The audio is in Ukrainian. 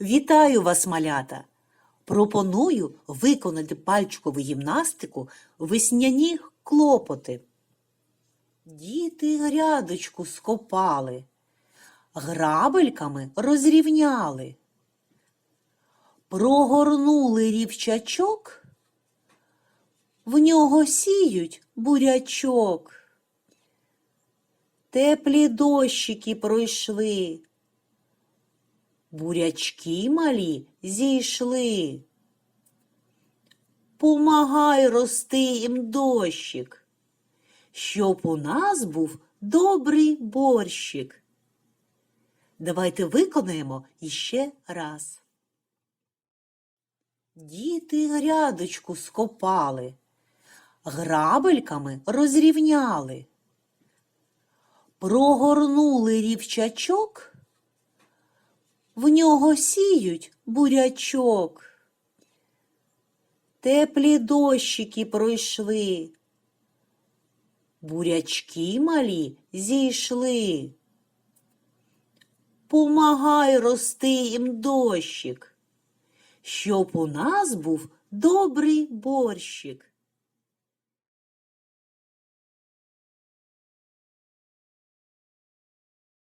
Вітаю вас, малята! Пропоную виконати пальчикову гімнастику весняні клопоти. Діти грядочку скопали, грабельками розрівняли, прогорнули рівчачок, в нього сіють бурячок. Теплі дощики пройшли, бурячки малі зійшли. Помагай рости їм дощик, щоб у нас був добрий борщик. Давайте виконаємо іще раз. Діти грядочку скопали, грабельками розрівняли, прогорнули рівчачок, в нього сіють бурячок. Теплі дощики пройшли, бурячки малі зійшли. Помагай рости їм дощик, щоб у нас був добрий борщик.